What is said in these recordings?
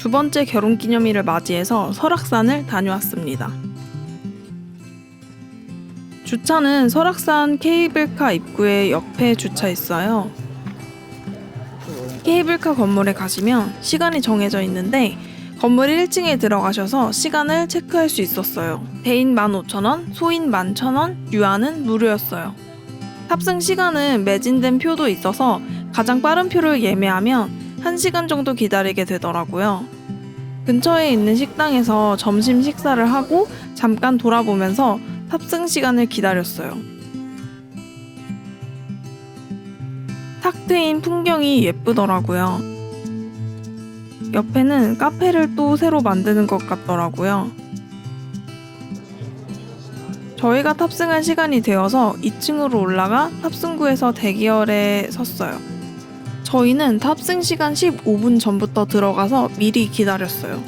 두 번째 결혼 기념일을 맞이해서 설악산을 다녀왔습니다. 주차는 설악산 케이블카 입구에 옆에 주차했어요. 케이블카 건물에 가시면 시간이 정해져 있는데 건물 1층에 들어가셔서 시간을 체크할 수 있었어요. 대인 15,000원, 소인 11,000원, 유아는 무료였어요. 탑승 시간은 매진된 표도 있어서 가장 빠른 표를 예매하면 1시간 정도 기다리게 되더라고요. 근처에 있는 식당에서 점심 식사를 하고 잠깐 돌아보면서 탑승 시간을 기다렸어요. 탁 트인 풍경이 예쁘더라고요. 옆에는 카페를 또 새로 만드는 것 같더라고요. 저희가 탑승할 시간이 되어서 2층으로 올라가 탑승구에서 대기열에 섰어요. 저희는 탑승 시간 15분 전부터 들어가서 미리 기다렸어요.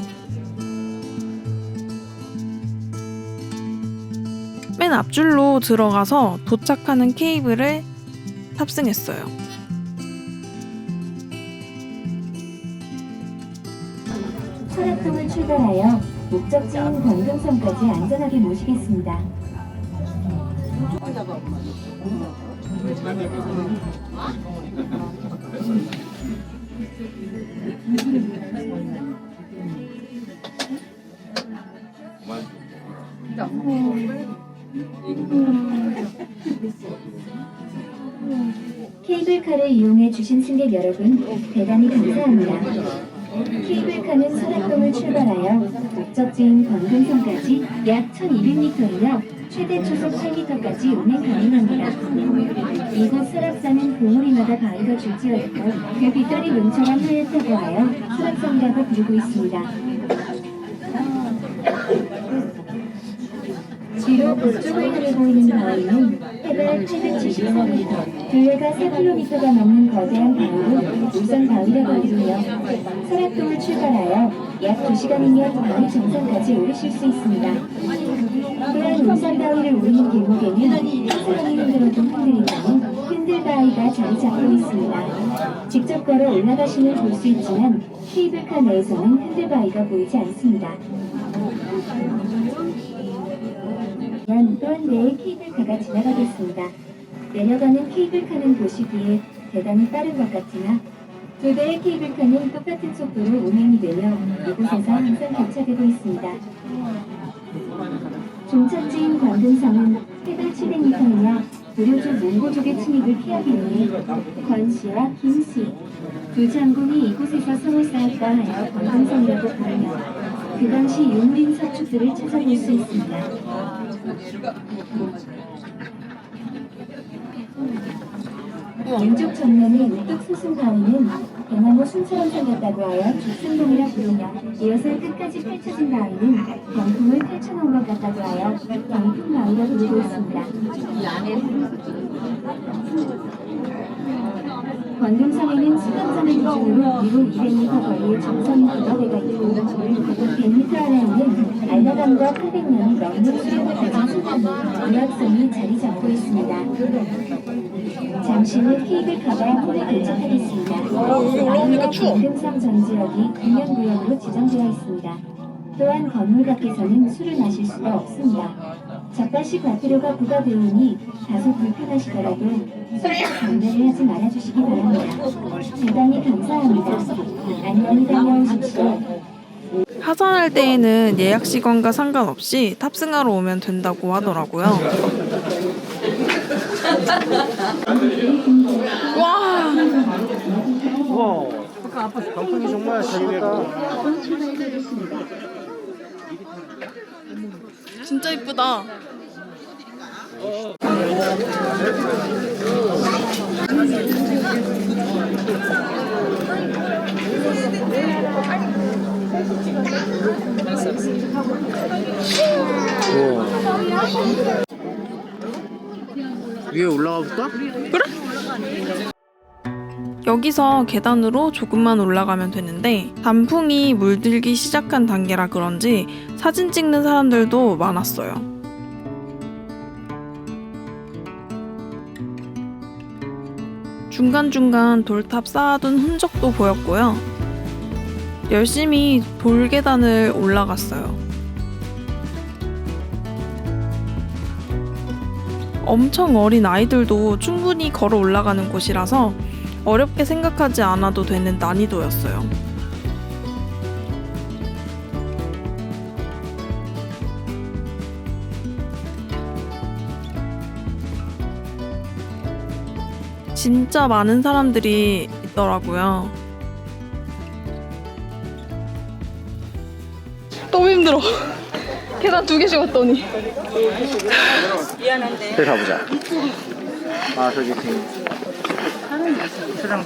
맨 앞줄로 들어가서 도착하는 케이블을 탑승했어요. 출발하여 목적지인. 케이블카를 이용해 주신 승객 여러분 대단히 감사합니다. 케이블카는 설악동을 출발하여 목적지인 권금성까지 약 1200m이며 최대 초속 8m까지 운행 가능합니다. 이곳 설악산은 봉우리마다 바위가 줄지어 있고 그 빗돌이 뭉쳐간 하얗다고 하여 설악산이라고 부르고 있습니다. 뒤로 북쪽을 향해 보이는 바위는 해발 874m, 둘레가 4km가 넘는 거대한 바위로 우선 바위라고 부르며 설악동을 출발하여 약 2시간이면 바위 정상까지 오르실 수 있습니다. 또한 울산 바위를 오르는 길목에는 사람이 흔들어도 흔들리는 흔들바위가 자리 잡고 있습니다. 직접 걸어 올라가시면 볼 수 있지만 케이블카 내에서는 흔들바위가 보이지 않습니다. 면 또한 대의 케이블카가 지나가겠습니다. 내려가는 케이블카는 보시기에 대단히 빠른 것 같으나 두 대의 케이블카는 똑같은 속도로 운행이 되며 이곳에서 항상 교차되고 있습니다. 종착지인 관등성은 해발 700m이며 고려족 몽고족의 침입을 피하기 위해 권씨와 김씨 두 장군이 이곳에서 성을 쌓았다 하여 관등성이라고 부르며 그 당시 유물인 서축들을 찾아볼 수 있습니다. 정면의 우뚝 솟은 바위는 대나무 순처럼 생겼다고 하여 죽순동이라 부르며 이어서 끝까지 펼쳐진 바위는 병풍을 펼쳐놓은 것 같다고 하여 병풍바위라 부르고 있습니다. 권금성에는 수강점을 기준으로 위로 200m 거리의 정성 구더대가 있고 100m 아래에는 알다감과 800년이 넘는 수령을 가진 수단이 유학성이 자리 잡고 있습니다. 잠시 후 케이블카가 홀에 도착하겠습니다. 올라오니까 추워. 금성 전 지역이 공연구역으로 지정되어 있습니다. 또한 건물 밖에서는 술을 마실 수가 없습니다. 젓가시 과태료가 부과되오니 다소 불편하시더라도 술과 경매를 하지 말아주시기 바랍니다. 대단히 감사합니다. 안녕히 다녀오십시오. 하산할 때에는 예약 시간과 상관없이 탑승하러 오면 된다고 하더라고요. 와, 와, 병풍이 정말 잘 됐다. 진짜 이쁘다. 위에 올라가 볼까? 여기서 계단으로 조금만 올라가면 되는데 단풍이 물들기 시작한 단계라 그런지 사진 찍는 사람들도 많았어요. 중간중간 돌탑 쌓아둔 흔적도 보였고요. 열심히 돌계단을 올라갔어요. 엄청 어린 아이들도 충분히 걸어 올라가는 곳이라서 어렵게 생각하지 않아도 되는 난이도였어요. 진짜 많은 사람들이 있더라고요. 너무 힘들어. 계단 두 개씩 왔더니. 그래 가보자. 아 저기 지금 수장.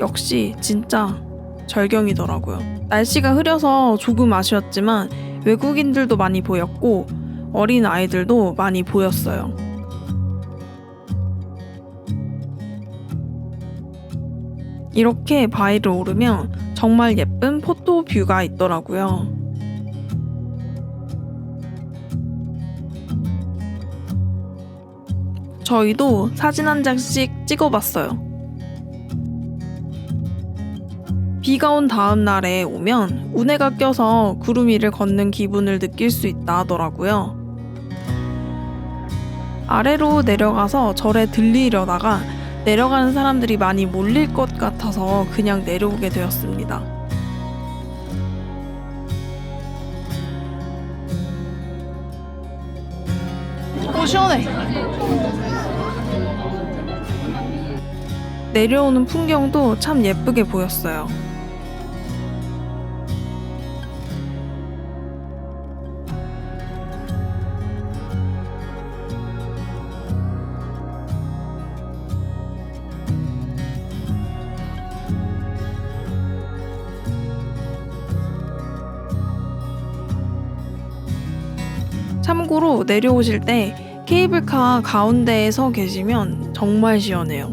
역시 진짜 절경이더라고요. 날씨가 흐려서 조금 아쉬웠지만 외국인들도 많이 보였고 어린 아이들도 많이 보였어요. 이렇게 바위를 오르면 정말 예쁜 포토 뷰가 있더라고요. 저희도 사진 한 장씩 찍어봤어요. 비가 온 다음 날에 오면 운해가 껴서 구름 위를 걷는 기분을 느낄 수 있다 하더라고요. 아래로 내려가서 절에 들리려다가 내려가는 사람들이 많이 몰릴 것 같아서 그냥 내려오게 되었습니다. 오 시원해. 내려오는 풍경도 참 예쁘게 보였어요. 참고로 내려오실 때 케이블카 가운데에 서 계시면 정말 시원해요.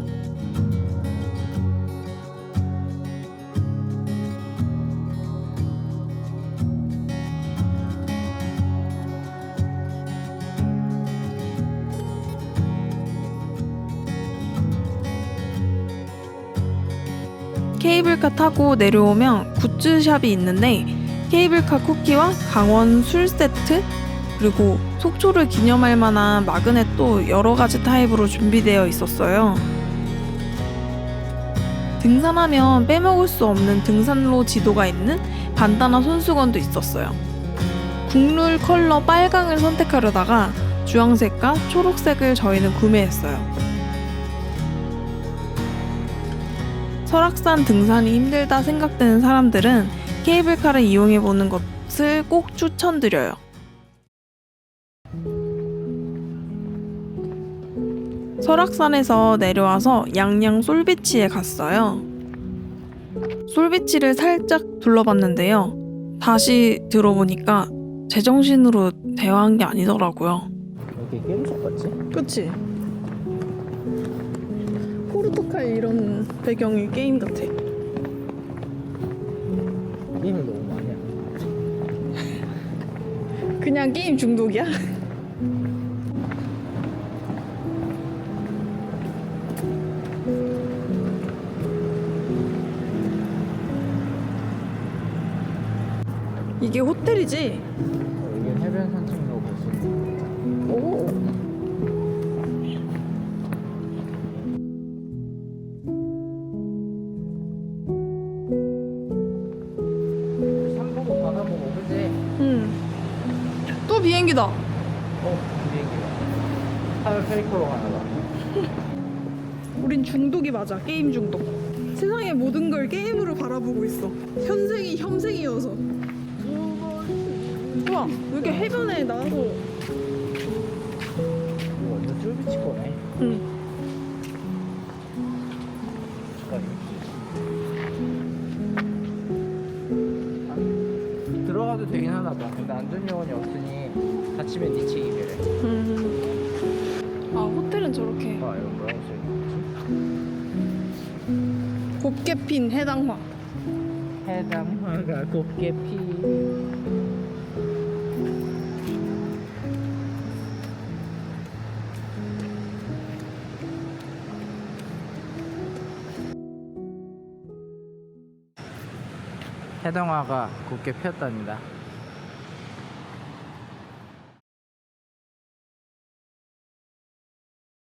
케이블카 타고 내려오면 굿즈샵이 있는데 케이블카 쿠키와 강원 술 세트 그리고 속초를 기념할 만한 마그넷도 여러 가지 타입으로 준비되어 있었어요. 등산하면 빼먹을 수 없는 등산로 지도가 있는 반다나 손수건도 있었어요. 국룰 컬러 빨강을 선택하려다가 주황색과 초록색을 저희는 구매했어요. 설악산 등산이 힘들다 생각되는 사람들은 케이블카를 이용해 보는 것을 꼭 추천드려요. 설악산에서 내려와서 양양 솔비치에 갔어요. 솔비치를 살짝 둘러봤는데요. 다시 들어보니까 제정신으로 대화한 게 아니더라고요. 여기 게임샵 같지? 그치? 포르투갈 이런 배경의 게임 같아. 게임을 너무 많이 해. 그냥 게임 중독이야? 이게 호텔이지? 여기 해변 산책로 볼 수 있는. 오. 산 보고 바다 보고 그지? 응. 또 비행기다. 어 비행기가. 하늘 페이커로 가나 봐. 우린 중독이 맞아. 게임 중독. 세상의 모든 걸 게임으로 바라보고 있어. 현생이 혐생이어서. 우와, 여기 해변에 나와서. 이거 완전 쫄비치 거네. 응. 안- 들어가도 되긴 하나 봐. 근데 안전 요원이 없으니 다치면 네 책임이래. 음. 아, 호텔은 저렇게 아 이거 뭐라고 써있지? 곱게 핀 해당화. 해담화가 곱게 피. 해당화가 곱게 피었답니다.